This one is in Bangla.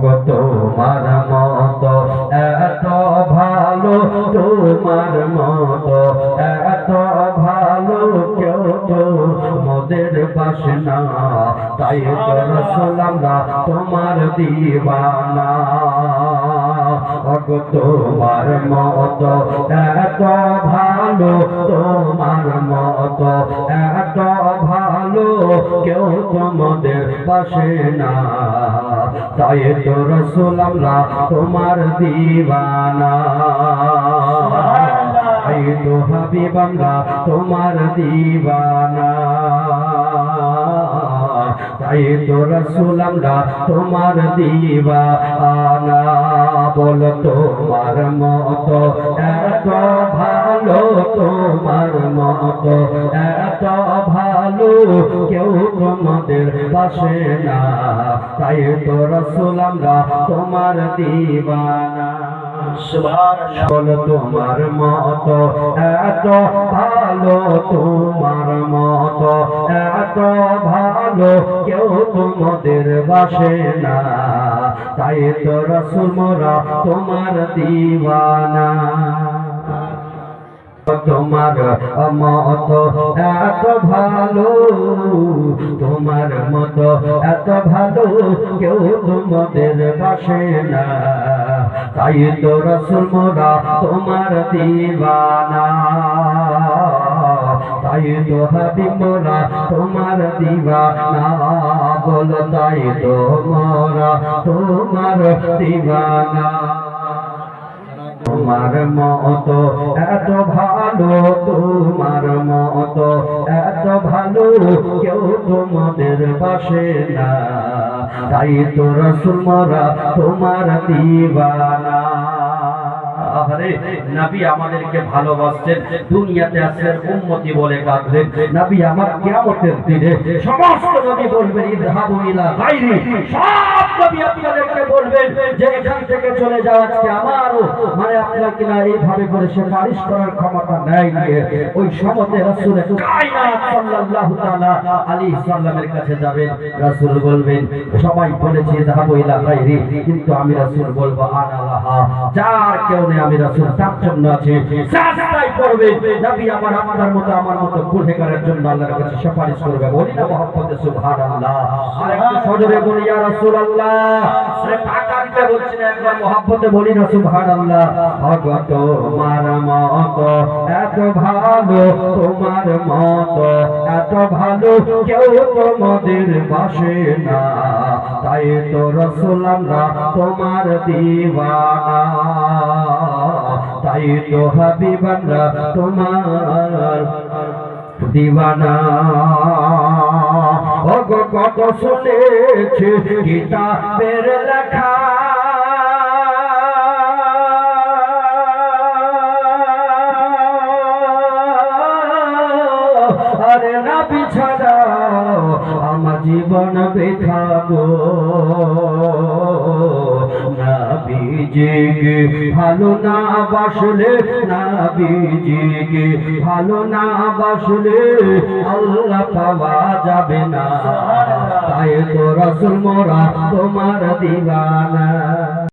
ওগো তোমার মত, এত ভালো তোমার মত, এত ভালো কেউ তো মোদের পাশে না। তাই তো তোমার দিবানা। তোমার মত, এত ভালো তোমার মত কেউ তোমাদের পাশে না। তাই তো রসুল আমরা তোমার দিবানা। তাই তো হাবিব আমরা তোমার দিবানা। তাই তো রসুল আমরা তোমার দিবানা। বল তোমার মত এত ভালো তোমার মত। কেউ তোমাদের পাশে না। তাই তো রসুল আমরা তোমার দিবানা। বল তোমার মত এত ভালো তোমার মত এত ভালো কেউ তোমাদের বাসে না। তাই তো রসুল মোরা তোমার দিবানা। তোমার মত এত ভালো, তোমার মত এত ভালো, কেউ তোমাদের বাসে না। তাই তো রসুল মোরা তোমার দিবানা। তাই তো হাবি মোরা তোমার দিবানা। বল তাই তো মোরা তোমার দিবানা। তোমার মত, এত ভালো তোমার মত, এত ভালো কেউ তোমাদের বাসে না। তাই তো রসুল মরা তোমার দিবানা। আমাদেরকে ভালোবাসছেন, দুনিয়াতে আসলেন উম্মতি বলে কাঁদলেন নবী আমার কিয়ামতের দিনে সমস্ত নবী বলবেন, ইযহাবু ইলা সব নবী চলে যাও আজকে আমারও মানে আপনারা কিনা এইভাবে করে সে সুপারিশ করার ক্ষমতা নাই নিয়ে ওই সমতে রাসূলের কায়নাত সাল্লামের কাছে যাবেন। রাসূল বলবেন, সবাই বলেছে কিন্তু আমি রাসূল বলব যার কেউ নেই, আমি রাসূল তার জন্য আছে। নবী আমার মতো আমার মতো গুনাহগারের জন্য আল্লাহর কাছে সুপারিশ করবে। বলি না মুহাম্মদ সুবহানাল্লাহ। আর একটু সজোরে বলি, ইয়া রাসূলুল্লাহ। মুহাব্বতে বলি না, সুবহানাল্লাহ। ভগত তোমার মত, এত ভালো তোমার মত, এত ভালো কেউ তোমাদের বাসে না। তাই তো রসুল আমরা তোমার দিবানা তাই তো হাবিব তোমার দিবানা অগ কত শুনেছে কিতাবের লেখা আরে না বিছাড়াও আমার জীবন বেখাবো না বিজিকে ভালো না বাসলে না বিজিকে ভালো না বাসলে আল্লাহ পাওয়া যাবে না। তাই তো রসুল মোরা, তোমার দিবানা।